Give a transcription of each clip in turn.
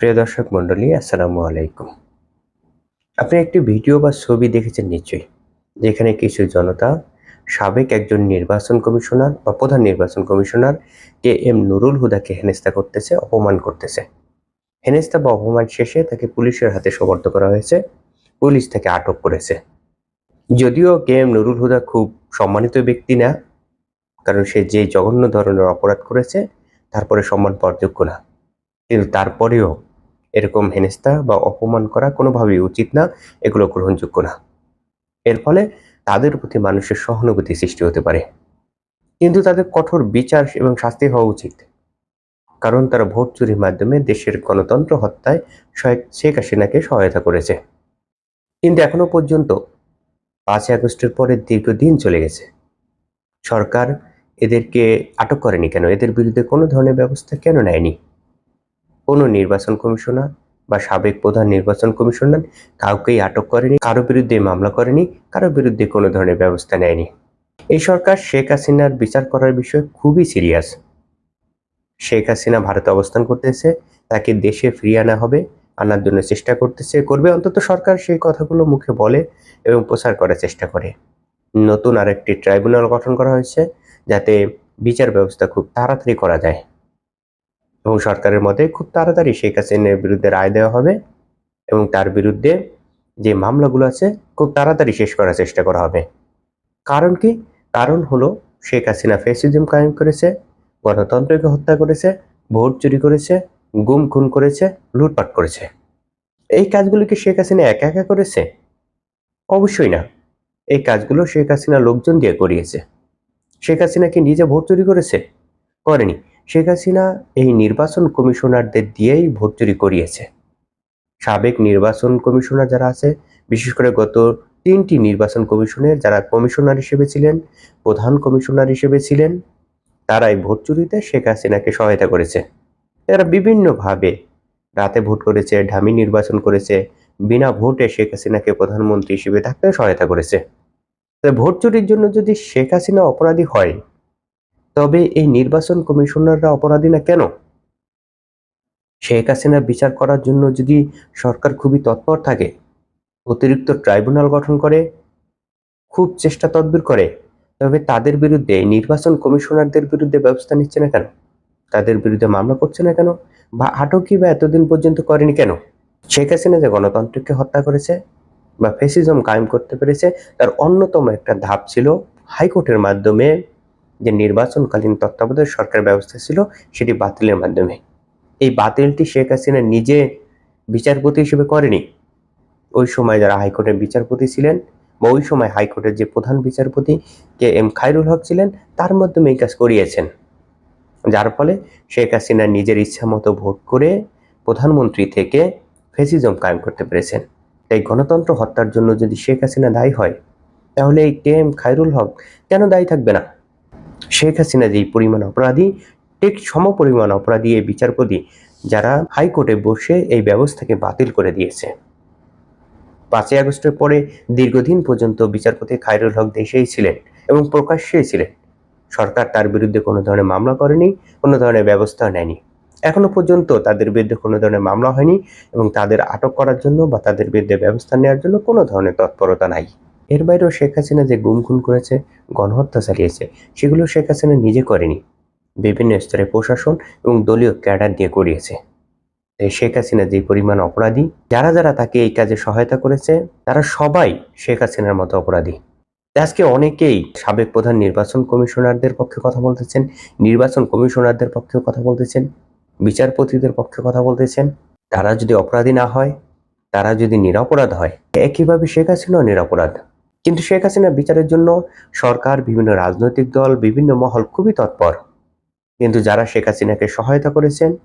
প্রিয় দর্শক মণ্ডলী, আসসালামু আলাইকুম। আপনি একটি ভিডিও বা ছবি দেখেছেন নিশ্চয়ই, যেখানে কিছু জনতা সাবেক একজন নির্বাচন কমিশনার বা প্রধান নির্বাচন কমিশনার কে এম নুরুল হুদাকে হেনস্থা করতেছে, অপমান করতেছে। হেনস্থা বা অপমান শেষে তাকে পুলিশের হাতে সোপর্দ করা হয়েছে, পুলিশ তাকে আটক করেছে। যদিও কে এম নুরুল হুদা খুব সম্মানিত ব্যক্তি না, কারণ সে যে জঘন্য ধরনের অপরাধ করেছে তারপরে সম্মান পাওয়ার যোগ্য না। কিন্তু তারপরেও এরকম হেনস্থা বা অপমান করা কোনোভাবেই উচিত না, এগুলো গ্রহণযোগ্য না। এর ফলে তাদের প্রতি মানুষের সহানুভূতি সৃষ্টি হতে পারে। কিন্তু তাদের কঠোর বিচার এবং শাস্তি হওয়া উচিত। কারণ তারা ভোট চুরির মাধ্যমে দেশের গণতন্ত্র হত্যায় শেখ হাসিনাকে সহায়তা করেছে। কিন্তু এখনও পর্যন্ত পাঁচই আগস্টের পরে দীর্ঘদিন চলে গেছে। সরকার এদেরকে আটক করেনি কেন? এদের বিরুদ্ধে কোনো ধরনের ব্যবস্থা কেন নেয়নি? কোনো নির্বাচন কমিশনার বা সাবেক প্রধান নির্বাচন কমিশনার কাউকেই আটক করেনি, কারও বিরুদ্ধে মামলা করেনি, কারও বিরুদ্ধে কোনো ধরনের ব্যবস্থা নেয়নি। এই সরকার শেখ হাসিনার বিচার করার বিষয়ে খুবই সিরিয়াস। শেখ হাসিনা ভারতে অবস্থান করতেছে, তাকে দেশে ফিরিয়ে আনা হবে, আনার জন্য চেষ্টা করতেছে, করবে, অন্তত সরকার সেই কথাগুলো মুখে বলে এবং প্রচার করার চেষ্টা করে। নতুন আরেকটি ট্রাইব্যুনাল গঠন করা হয়েছে, যাতে বিচার ব্যবস্থা খুব তাড়াতাড়ি করা যায়। এবং সরকারের মতে খুব তাড়াতাড়ি শেখ হাসিনার বিরুদ্ধে রায় দেওয়া হবে এবং তার বিরুদ্ধে যে মামলাগুলো আছে, খুব তাড়াতাড়ি শেষ করার চেষ্টা করা হবে। কারণ কি? কারণ হলো শেখ হাসিনা ফেসিজম কায়েম করেছে, গণতন্ত্রকে হত্যা করেছে, ভোট চুরি করেছে, গুম, খুন করেছে, লুটপাট করেছে। এই কাজগুলো কি শেখ হাসিনা একা একা করেছে? অবশ্যই না। এই কাজগুলো শেখ হাসিনা লোকজন দিয়ে করিয়েছে। শেখ হাসিনা কি নিজে ভোট চুরি করেছে? করেনি। শেখ হাসিনা এই নির্বাচন কমিশনারদের দিয়েই ভোট চুরি করিয়েছে। সাবেক নির্বাচন কমিশনার যারা আছে, বিশেষ করে গত তিনটি নির্বাচন কমিশনের যারা কমিশনার হিসেবে ছিলেন, প্রধান কমিশনার হিসেবে ছিলেন, তারাই ভোট চুরিতে শেখ হাসিনাকে সহায়তা করেছে। এরা বিভিন্নভাবে রাতে ভোট করেছে, ঢামি নির্বাচন করেছে, বিনা ভোটে শেখ হাসিনাকে প্রধানমন্ত্রী হিসেবে থাকতে সহায়তা করেছে। ভোট চুরির জন্য যদি শেখ হাসিনা অপরাধী হয় তবে এই নির্বাচন কমিশনাররা অপরাধী না কেন? শেখ হাসিনার বিচার করার জন্য যদি সরকার খুবই তৎপর থাকে, অতিরিক্ত ট্রাইব্যুনাল গঠন করে, খুব চেষ্টা তদবির করে, তবে তাদের বিরুদ্ধে নির্বাচন কমিশনারদের বিরুদ্ধে ব্যবস্থা নিচ্ছে না কেন? তাদের বিরুদ্ধে মামলা করছে না কেন? বা আটকই বা এতদিন পর্যন্ত করেনি কেন? শেখ হাসিনা যে গণতন্ত্রকে হত্যা করেছে বা ফেসিজম কায়েম করতে পেরেছে, তার অন্যতম একটা ধাপ ছিল হাইকোর্টের মাধ্যমে যে নির্বাচনকালীন তত্ত্বাবধায়ক সরকার ব্যবস্থা ছিল, সেটি বাতিলের মাধ্যমে। এই বাতিলটি শেখ হাসিনা নিজে বিচারপতি হিসেবে করেনি। ওই সময় যারা হাইকোর্টের বিচারপতি ছিলেন বা ওই সময় হাইকোর্টের যে প্রধান বিচারপতি কে এম খায়রুল হক ছিলেন, তার মাধ্যমে এই কাজ করিয়েছেন। যার ফলে শেখ হাসিনা নিজের ইচ্ছা মতো ভোট করে প্রধানমন্ত্রী থেকে ফেসিজম কায়েম করতে পেরেছেন। তাই গণতন্ত্র হত্যার জন্য যদি শেখ হাসিনা দায়ী হয়, তাহলে এই কে এম খায়রুল হক কেন দায়ী থাকবে না? শেখ হাসিনা যেই পরিমাণ অপরাধী, ঠিক সম পরিমাণ অপরাধী এই বিচারপতি যারা হাইকোর্টে বসে এই ব্যবস্থাকে বাতিল করে দিয়েছে। পাঁচই আগস্টের পরে দীর্ঘদিন পর্যন্ত বিচারপতি খায়রুল হক দেশেই ছিলেন এবং প্রকাশ্যেই ছিলেন। সরকার তার বিরুদ্ধে কোনো ধরনের মামলা করেনি, কোনো ধরনের ব্যবস্থা নেয়নি। এখনও পর্যন্ত তাদের বিরুদ্ধে কোনো ধরনের মামলা হয়নি এবং তাদের আটক করার জন্য বা তাদের বিরুদ্ধে ব্যবস্থা নেওয়ার জন্য কোনো ধরনের তৎপরতা নাই। এর বাইরেও শেখ হাসিনা যে গুম খুন করেছে, গণহত্যা চালিয়েছে, সেগুলো শেখ হাসিনা নিজে করেনি। বিভিন্ন স্তরে প্রশাসন এবং দলীয় ক্যাডার দিয়ে করিয়েছে। শেখ হাসিনা যে পরিমাণ অপরাধী, যারা যারা তাকে এই কাজে সহায়তা করেছে, তারা সবাই শেখ হাসিনার মতো অপরাধী। আজকে অনেকেই সাবেক প্রধান নির্বাচন কমিশনারদের পক্ষে কথা বলতেছেন, নির্বাচন কমিশনারদের পক্ষে কথা বলতেছেন, বিচারপতিদের পক্ষে কথা বলতেছেন। তারা যদি অপরাধী না হয়, তারা যদি নিরপরাধ হয়, একইভাবে শেখ হাসিনাও নিরপরাধ। কিন্তু শেখ হাসিনার বিচারের জন্য সরকার, বিভিন্ন রাজনৈতিক দল, বিভিন্ন মহল খুবই তৎপর। কিন্তু যারা শেখ হাসিনাকে সহায়তা করেছেন,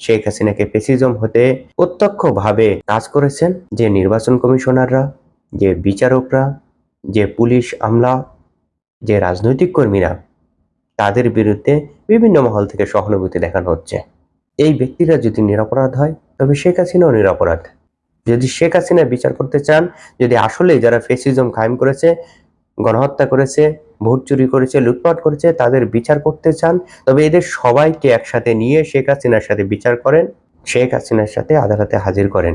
শেখ হাসিনাকে পেসিজম হতে প্রত্যক্ষভাবে কাজ করেছেন যে নির্বাচন কমিশনাররা, যে বিচারকরা, যে পুলিশ আমলা, যে রাজনৈতিক কর্মীরা, তাদের বিরুদ্ধে বিভিন্ন মহল থেকে সহানুভূতি দেখানো হচ্ছে। এই ব্যক্তিরা যদি নিরাপরাধ হয়, তবে শেখ হাসিনাও নিরপরাধ। যদি শেখ হাসিনা বিচার করতে চান, যদি আসলে যারা ফেসিজম কায়েম করেছে, গণহত্যা করেছে, ভোট চুরি করেছে, লুটপাট করেছে, তাদের বিচার করতে চান, তবে এদের সবাইকে একসাথে নিয়ে শেখ হাসিনার সাথে বিচার করেন, শেখ হাসিনার সাথে আদালতে হাজির করেন।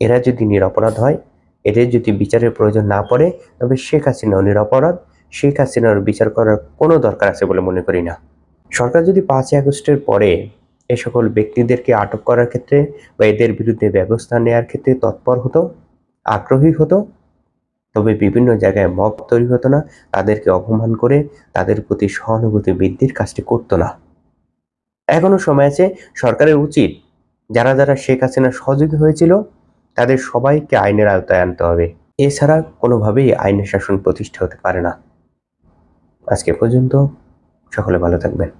এরা যদি নিরপরাধ হয়, এদের যদি বিচারের প্রয়োজন না পড়ে, তবে শেখ হাসিনাও নিরপরাধ। শেখ হাসিনার বিচার করার কোনো দরকার আছে বলে মনে করি না। সরকার যদি পাঁচই আগস্টের পরে এ সকল ব্যক্তিদেরকে আটক করার ক্ষেত্রে বা এদের বিরুদ্ধে ব্যবস্থা নেওয়ার ক্ষেত্রে তৎপর হতো, আগ্রহী হতো, তবে বিভিন্ন জায়গায় মব তৈরি হতো না, তাদেরকে অপমান করে তাদের প্রতি সহানুভূতি বৃদ্ধির কাজটি করতো না। এখনও সময় আছে, সরকারের উচিত যারা যারা শেখ হাসিনার সহযোগী হয়েছিল, তাদের সবাইকে আইনের আওতায় আনতে হবে। এছাড়া কোনোভাবেই আইনের শাসন প্রতিষ্ঠা হতে পারে না। আজকে পর্যন্ত সকলে ভালো থাকবেন।